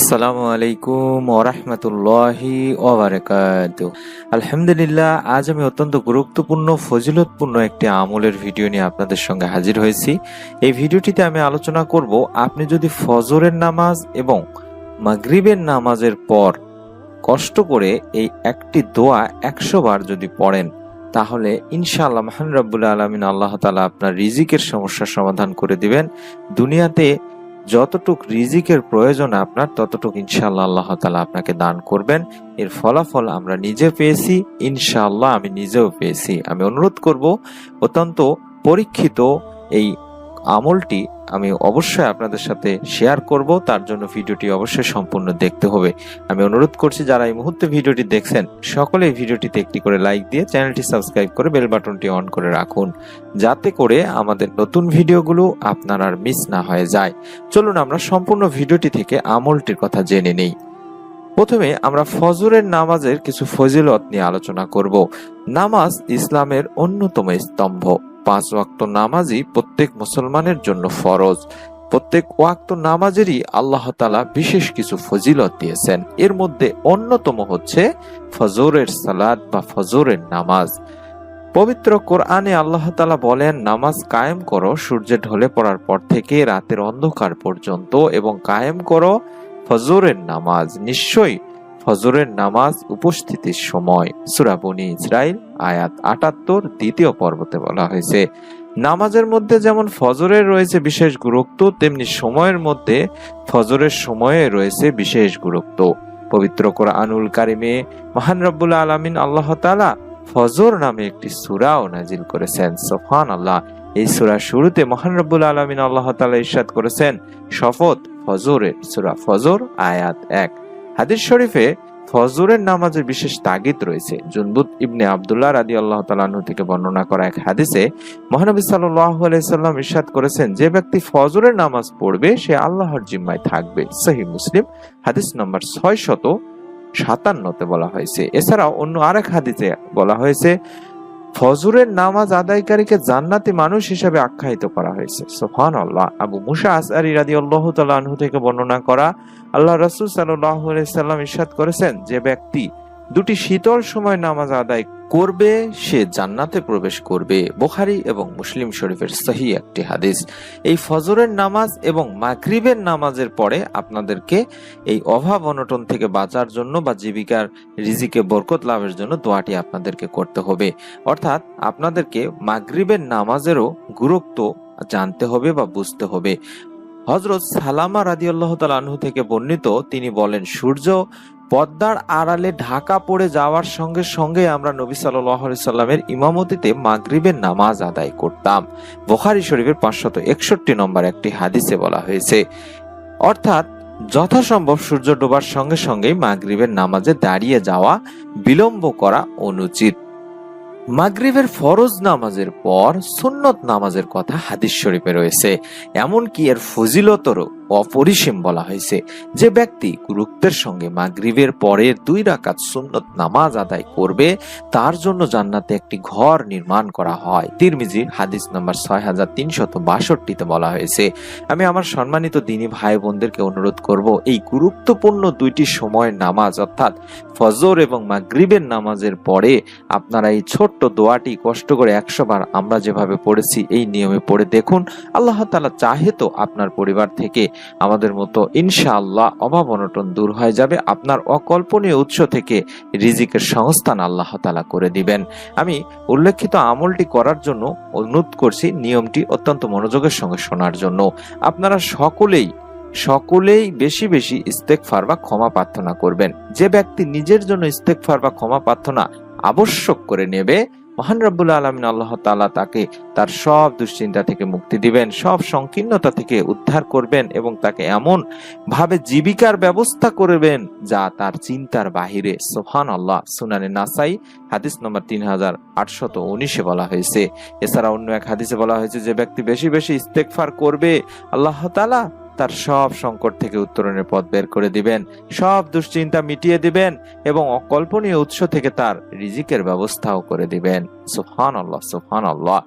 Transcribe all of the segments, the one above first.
আসসালামু আলাইকুম ওরহমতুল্লাহি ওবারাকাত আলহামদুলিল্লাহ, আজ আমি অত্যন্ত গুরুত্বপূর্ণ, ফজিলতপূর্ণ একটি আমলের ভিডিও নিয়ে আপনাদের সঙ্গে হাজির হয়েছি। এই ভিডিওটিতে আমি আলোচনা করব, আপনি যদি ফজরের নামাজ এবং মাগরিবের নামাজের পর কষ্ট করে এই একটি দোয়া একশো বার যদি পড়েন, তাহলে ইনশাআল্লাহ মহান রব্বুল আলমিন আল্লাহ তালা আপনার রিজিকের সমস্যার সমাধান করে দিবেন। দুনিয়াতে যতটুক রিজিকের প্রয়োজন আপনার, ততটুক ইনশাল্লাহ আল্লাহ তালা আপনাকে দান করবেন। এর ফলাফল আমরা নিজে পেয়েছি, ইনশাআল্লাহ আমি নিজেও পেয়েছি। আমি অনুরোধ করব, অত্যন্ত পরীক্ষিত এই আমলটি আমি অবশ্যই আপনাদের সাথে শেয়ার করব, তার জন্য ভিডিওটি অবশ্যই সম্পূর্ণ দেখতে হবে। আমি অনুরোধ করছি, যারা এই মুহূর্তে ভিডিওটি দেখছেন, সকলে এই ভিডিওটিতে একটি করে লাইক দিয়ে চ্যানেলটি সাবস্ক্রাইব করে বেল বাটনটি অন করে রাখুন। যাতে করে আমাদের নতুন ভিডিওগুলো আপনার আর মিস না হয়ে যায়। চলুন আমরা সম্পূর্ণ ভিডিওটি থেকে আমলটির কথা জেনে নেই। প্রথমে আমরা ফজরের নামাজের কিছু ফজিলত নিয়ে আলোচনা করব। নামাজ ইসলামের অন্যতম স্তম্ভ। পাঁচ ওয়াক্ত নামাজই প্রত্যেক মুসলমানের জন্য ফরজ। প্রত্যেক ওয়াক্ত নামাজেরই আল্লাহ তালা বিশেষ কিছু ফজিলত দিয়েছেন। এর মধ্যে অন্যতম হচ্ছে ফজরের সালাদ বা ফজরের নামাজ। পবিত্র কোরআনে আল্লাহ তালা বলেন, নামাজ কায়েম করো সূর্য ঢলে পড়ার পর থেকে রাতের অন্ধকার পর্যন্ত এবং কায়েম করো ফজরের নামাজ। নিশ্চয়ই ফজরের নামাজ উপস্থিতির সময়। সুরাবনি ইসরাইল আয়াত আটাত্তর, দ্বিতীয় পর্বতে বলা হয়েছে, নামাজের মধ্যে যেমন ফজরের রয়েছে বিশেষ গুরুত্ব, তেমনি সময়ের মধ্যে ফজরের সময়ে রয়েছে বিশেষ গুরুত্ব। পবিত্র কোরআনুল কারিমে মহান রব্বুল আলমিন আল্লাহ তালা ফজর নামে একটি সুরাও নাজিল করেছেন। সোফান আল্লাহ এই সুরা শুরুতে মহান রব্বুল আলমিন আল্লাহ তালা ইরশাদ করেছেন, শপথ ফজরের সুরা ফজর, আয়াত এক। হাদিস শরীফে ফজরের নামাজের বিশেষ তাগিদ রয়েছে। জুনবুত ইবনে আবদুল্লাহ রাদি আল্লাহ তালাহু থেকে বর্ণনা করা এক হাদিসে মহানবী আলাইসাল্লাম ইরশাদ করেছেন, যে ব্যক্তি ফজরের নামাজ পড়বে, সে আল্লাহর জিম্মায় থাকবে। সহি মুসলিম, হাদিস নম্বর ছয় শত সাতান্নতে বলা হয়েছে। এছাড়াও অন্য আরেক হাদিসে বলা হয়েছে ফজরের নামাজ আদায়কারীকে জান্নাতি মানুষ হিসেবে আখ্যায়িত করা হয়েছে। সোফান আল্লাহ আবু মুসা আসআরি রাজি আল্লাহ আনহু থেকে বর্ণনা করা আল্লাহ রসুল সাল্লাহ সাল্লাম ইসাদ করেছেন যে ব্যক্তি দুটি শীতল সময় নামাজ আদায় করবে, সে জান্নাতে প্রবেশ করবে। বোখারি এবং মুসলিম শরীফের সহি একটি হাদিস। এই ফজরের নামাজ এবং মাগরিবের নামাজের পরে আপনাদেরকে এই অভাব অনটন থেকে বাঁচার জন্য বা জীবিকার রিজিকে বরকত লাভের জন্য দোয়াটি আপনাদেরকে করতে হবে। অর্থাৎ আপনাদেরকে মাগরিবের নামাজেরও গুরুত্ব জানতে হবে বা বুঝতে হবে। হজরত সালামা রাদিয়াল্লাহ তাল আনহু থেকে বর্ণিত তিনি বলেন, সূর্য পদ্মার আড়ালে ঢাকা পড়ে যাওয়ার সঙ্গে সঙ্গে আমরা নবী সাল্লাহ সাল্লামের ইমামতিতে মাগরিবের নামাজ আদায় করতাম। বোখারি শরীফের পাঁচশত একষট্টি নম্বর একটি হাদিসে বলা হয়েছে, অর্থাৎ যথাসম্ভব সূর্য ডোবার সঙ্গে সঙ্গেই মাগরিবের নামাজে দাঁড়িয়ে যাওয়া বিলম্ব করা অনুচিত। মাগরিবের ফরজ নামাজের পর সুন্নত নামাজের কথা হাদিস শরীফে রয়েছে, এমনকি এর ফজিলতরও। অপরিসীম বলা হয়েছে যে ব্যক্তি গুরুত্বের সঙ্গে মাগরিবের পরের দুই রাকাত সুন্নত নামাজ আদায় করবে, তার জন্য জান্নাতে একটি ঘর নির্মাণ করা হয়। তিরমিজির হাদিস নম্বর ছয় হাজার তিনশত বাষট্টিতে বলা হয়েছে, আমি আমার সম্মানিত দিনী ভাই বোনদেরকে অনুরোধ করব, এই গুরুত্বপূর্ণ দুইটি সময়ের নামাজ, অর্থাৎ ফজর এবং মাগরিবের নামাজের পরে আপনারা এই ছোট্ট দোয়াটি কষ্ট করে একশো বার আমরা যেভাবে পড়েছি, এই নিয়মে পড়ে দেখুন। আল্লাহ তালা চাহে তো আপনার পরিবার থেকে আমাদের মতো ইনশাআল্লাহ অভাব অনটন দূর হয়ে যাবে আপনার অকল্পনীয় উৎস থেকে রিজিকের সংস্থান আল্লাহ তালা করে দিবেন। আমি উল্লেখিত আমলটি করার জন্য অনুরোধ করছি নিয়মটি অত্যন্ত মনোযোগের সঙ্গে শোনার জন্য। আপনারা সকলেই সকলেই বেশি বেশি ইস্তেকফার বা ক্ষমা প্রার্থনা করবেন। যে ব্যক্তি নিজের জন্য ইস্তেকফার বা ক্ষমা প্রার্থনা আবশ্যক করে নেবে মহান রব্বুল আলমিন আল্লাহ তালা তাকে তার সব দুশ্চিন্তা থেকে মুক্তি দিবেন, সব সংকীর্ণতা থেকে উদ্ধার করবেন এবং তাকে এমন ভাবে জীবিকার ব্যবস্থা করবেন যা তার চিন্তার বাহিরে। সোহান আল্লাহ সুনানে নাসাই, হাদিস নম্বর তিন হাজার আটশত উনিশে বলা হয়েছে। এছাড়া অন্য এক হাদিসে বলা হয়েছে, যে ব্যক্তি বেশি বেশি ইস্তেকফার করবে, আল্লাহ তালা তার সব সংকট থেকে উত্তরণের পথ বের করে দিবেন, সব দুশ্চিন্তা মিটিয়ে দিবেন এবং অকল্পনীয় উৎস থেকে তার রিজিকের ব্যবস্থাও করে দিবেন। সুফান আল্লাহ সুফান আল্লাহ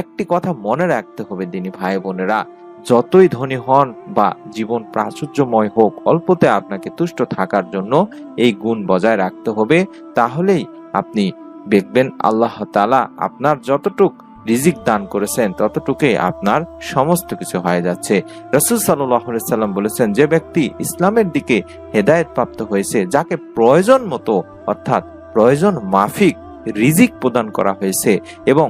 একটি কথা মনে রাখতে হবে দিনী ভাই বোনেরা, যতই ধনী হন বা জীবন প্রাচুর্যময় হোক, অল্পতে আপনাকে তুষ্ট থাকার জন্য এই গুণ বজায় রাখতে হবে। তাহলেই আপনি দেখবেন আল্লাহ তাআলা আপনার যতটুক রিজিক দান করেছেন, ততটুকুই আপনার সমস্ত কিছু হয়ে যাচ্ছে। রসুল সাল্লাম বলেছেন, যে ব্যক্তি ইসলামের দিকে হেদায়েত প্রাপ্ত হয়েছে, যাকে প্রয়োজন মতো, অর্থাৎ প্রয়োজন মাফিক রিজিক প্রদান করা হয়েছে এবং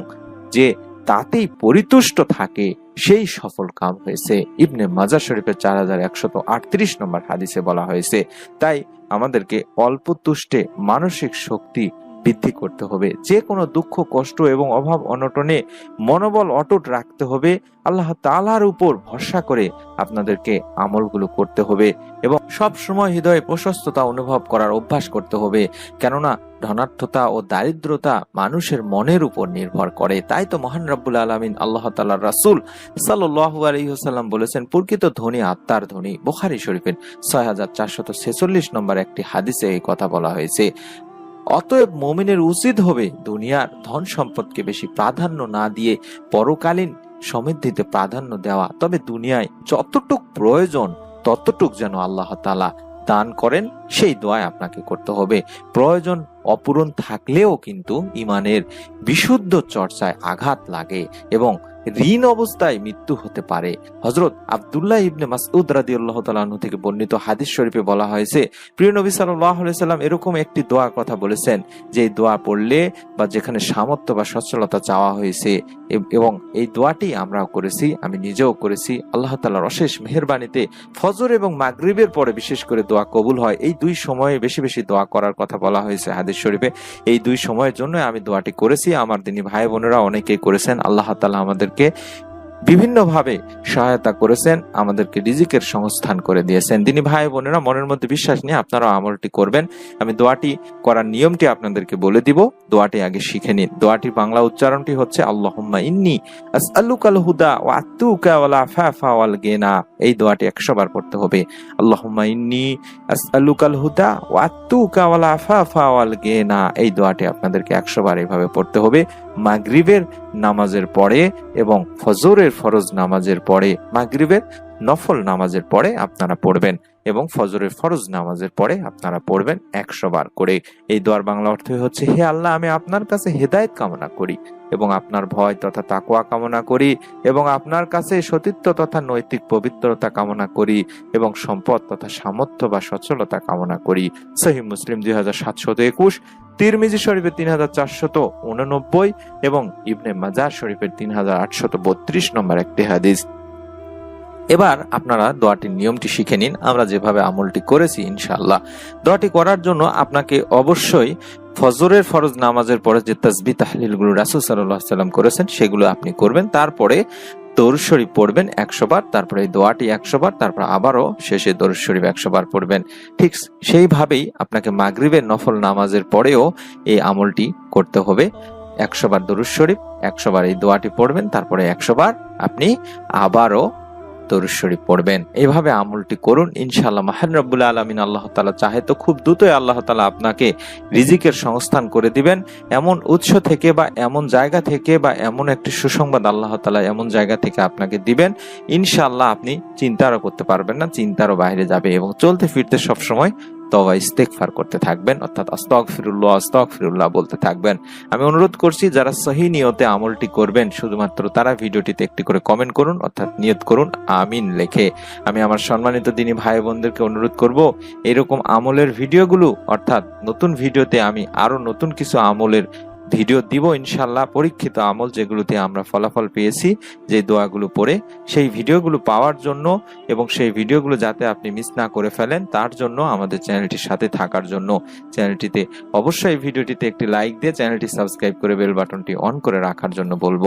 যে তাতেই পরিতুষ্ট থাকে, সেই সফল কাম হয়েছে। ইবনে মাজার শরীফের চার হাজার একশত আটত্রিশ নম্বর হাদিসে বলা হয়েছে, তাই আমাদেরকে অল্প তুষ্টে মানসিক শক্তি বৃদ্ধি করতে হবে। যে কোনো দুঃখ, কষ্ট এবং অভাব অনটনে মনোবল অটুট রাখতে হবে। আল্লাহ তাআলার উপর ভরসা করে আপনাদেরকে আমলগুলো করতে হবে এবং সব সময় হৃদয়ে প্রশস্ততা অনুভব করার অভ্যাস করতে হবে। কেননা ধনার্থতা ও দারিদ্রতা মানুষের মনের উপর নির্ভর করে। তাই তো মহান রব্বুল আলমিন আল্লাহ তাল্লাহ রাসুল সাল্লু আলহিহাল্লাম বলেছেন, প্রকৃত ধনী আত্মার ধনী। বোখারি শরীফের ছয় হাজার চারশত ছেচল্লিশ নম্বর একটি হাদিসে এই কথা বলা হয়েছে। অতএব মমিনের উচিত হবে দুনিয়ার ধন সম্পদকে বেশি প্রাধান্য না দিয়ে পরকালীন সমৃদ্ধিতে প্রাধান্য দেওয়া। তবে দুনিয়ায় যতটুক প্রয়োজন, ততটুক যেন আল্লাহ তালা দান করেন, সেই দোয়ায় আপনাকে করতে হবে। প্রয়োজন অপূরণ থাকলেও কিন্তু ইমানের বিশুদ্ধ চর্চায় আঘাত লাগে এবং ঋণ অবস্থায় মৃত্যু হতে পারে। হজরত আবদুল্লাহ ইবনে মাসউদ রাদি আল্লাহ তালাহ থেকে বর্ণিত হাদিস শরীফে বলা হয়েছে, প্রিয় নবী সাল্লাম এরকম একটি দোয়ার কথা বলেছেন, যে দোয়া পড়লে বা যেখানে সামর্থ্য বা সচ্ছলতা চাওয়া হয়েছে, এবং এই দোয়াটি আমরাও করেছি, আমি নিজেও করেছি। আল্লাহ তালার অশেষ মেহরবানিতে ফজর এবং মাগরিবের পরে বিশেষ করে দোয়া কবুল হয়। এই দুই সময়ে বেশি বেশি দোয়া করার কথা বলা হয়েছে হাদিস শরীফে। এই দুই সময়ের জন্য আমি দোয়াটি করেছি। আমার দিনী ভাই বোনেরা অনেকেই করেছেন। আল্লাহ তালা আমাদেরকে বিভিন্নভাবে সহায়তা করেছেন, আমাদেরকে রিজিকের সংস্থান করে দিয়েছেন। তিনি ভাই বোনেরা, মনের মধ্যে বিশ্বাস নিয়ে আপনারা আমলটি করবেন। আমি দোয়াটি করার নিয়মটি আপনাদেরকে বলে দিব। দোয়াটি আগে শিখে নিন। দোয়াটির বাংলা উচ্চারণটি হচ্ছে, আল্লাহুম্মা ইন্নি আসআলুকাল হুদা ওয়া আতুকা ওয়াল আফাফা ওয়াল গিনা। এই দোয়াটি 100 বার পড়তে হবে। আল্লাহুম্মা ইন্নি আসআলুকাল হুদা ওয়া আতুকা ওয়াল আফাফা ওয়াল গিনা। এই দোয়াটি আপনাদেরকে 100 বার এইভাবে পড়তে হবে। মাগরিবের নামাজের পরে এবং ফজরের ফরজ নামাজের পরে, মাগরিবের নফল নামাজের পরে আপনারা পড়বেন এবং ফজরের ফরজ নামাজের পরে আপনারা পড়বেন একশো বার করে। এই দোয়ার বাংলা অর্থ হচ্ছে, হে আল্লাহ, আমি আপনার কাছে হেদায়েত কামনা করি এবং আপনার ভয় তথা তাকোয়া কামনা করি এবং আপনার কাছে সতীত্ব তথা নৈতিক পবিত্রতা কামনা করি এবং সম্পদ তথা সামর্থ্য বা সচ্ছলতা কামনা করি। সহি মুসলিম দুই হাজার সাতশত একুশ তিরমিজি শরীফের তিন হাজার চারশত উননব্বই এবং ইবনে মাজার শরীফের তিন হাজার আটশত বত্রিশ নম্বর একটি হাদিস। এবার আপনারা দোয়াটির নিয়মটি শিখে নিন। আমরা যেভাবে আমলটি করেছি ইনশাল্লাহ দোয়াটি করার জন্য আপনাকে অবশ্যই ফজরের ফরজ নামাজের পরে যে তাসবি তাহলিলগুলো রাসুল সাল্লাহ সাল্লাম করেছেন, সেগুলো আপনি করবেন। তারপরে দরুদ শরীফ পড়বেন একশো বার, তারপরে এই দোয়াটি একশো বার, তারপর আবারও শেষে দরুদ শরীফ একশো বার পড়বেন। ঠিক সেইভাবেই আপনাকে মাগরিবের নফল নামাজের পরেও এই আমলটি করতে হবে। একশো বার শরীফ, একশো বার এই দোয়াটি পড়বেন, তারপরে একশো বার আপনি আবারও দরুদ শরীফ পড়বেন। এভাবে আমলটি করুন, ইনশাআল্লাহ। মাহান রব্বুল আলমিন আল্লাহ তালা চাহে তো খুব দ্রুতই আল্লাহ তালা আপনাকে রিজিকের সংস্থান করে দিবেন। এমন উৎস থেকে বা এমন জায়গা থেকে বা এমন একটি সুসংবাদ আল্লাহ তালা এমন জায়গা থেকে আপনাকে দিবেন। ইনশাআল্লাহ আপনি চিন্তারও করতে পারবেন না, চিন্তারও বাইরে যাবে এবং চলতে ফিরতে সবসময় তবা ইস্তেকফার করতে থাকবেন, অর্থাৎ আস্তক ফিরুল্লাহ আস্তক ফিরুল্লাহ বলতে থাকবেন। আমি অনুরোধ করছি, যারা সহি নিয়তে আমলটি করবেন, শুধুমাত্র তারা ভিডিওটিতে একটি করে কমেন্ট করুন, অর্থাৎ নিয়ত করুন, আমিন লেখে। আমি আমার সম্মানিত দিনী ভাই বোনদেরকে অনুরোধ করব, এরকম আমলের ভিডিওগুলো, অর্থাৎ নতুন ভিডিওতে আমি আরও নতুন কিছু আমলের ভিডিও দিব ইনশাল্লাহ পরীক্ষিত আমল যেগুলোতে আমরা ফলাফল পেয়েছি, যে দোয়াগুলো পড়ে, সেই ভিডিওগুলো পাওয়ার জন্য এবং সেই ভিডিওগুলো যাতে আপনি মিস না করে ফেলেন, তার জন্য আমাদের চ্যানেলটির সাথে থাকার জন্য। চ্যানেলটিতে অবশ্যই ভিডিওটিতে একটি লাইক দিয়ে চ্যানেলটি সাবস্ক্রাইব করে বেল বাটনটি অন করে রাখার জন্য বলব।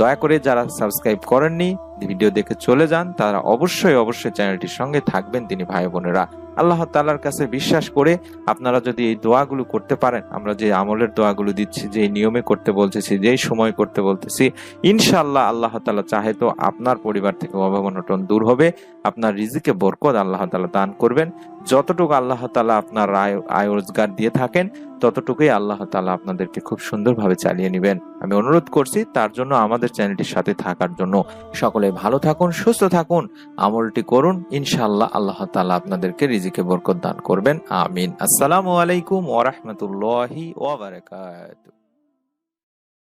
দয়া করে যারা সাবস্ক্রাইব করেননি ভিডিও দেখে চলে যান। তারা অবশ্যই অবশ্যই চ্যানেলটির সঙ্গে থাকবেন তিনি ভাই বোনেরা। আল্লাহ তালার কাছে বিশ্বাস করে আপনারা যদি এই দোয়াগুলো করতে পারেন, আমরা যে আমলের দোয়াগুলো দিচ্ছি, যে নিয়মে করতে বলতেছি, যেই সময় করতে বলতেছি, ইনশাআল্লাহ আল্লাহ তালা চাহে তো আপনার পরিবার থেকে অভাব অনটন দূর হবে। আপনার রিজিকে বরকত আল্লাহ তালা দান করবেন। যতটুকু আল্লাহ তালা আপনার আয় আয় রোজগার দিয়ে থাকেন, ততটুকুই আল্লাহ তালা আপনাদেরকে খুব সুন্দরভাবে চালিয়ে নেবেন। আমি অনুরোধ করছি, তার জন্য আমাদের চ্যানেলটির সাথে থাকার জন্য সকলে সকলে ভালো থাকুন, সুস্থ থাকুন। আমলটি করুন। ইনশাল্লাহ আল্লাহ তালা আপনাদেরকে রিজিকে বরকত দান করবেন। আমিন। আসসালামু আলাইকুম ওয়া ওবরাকাতু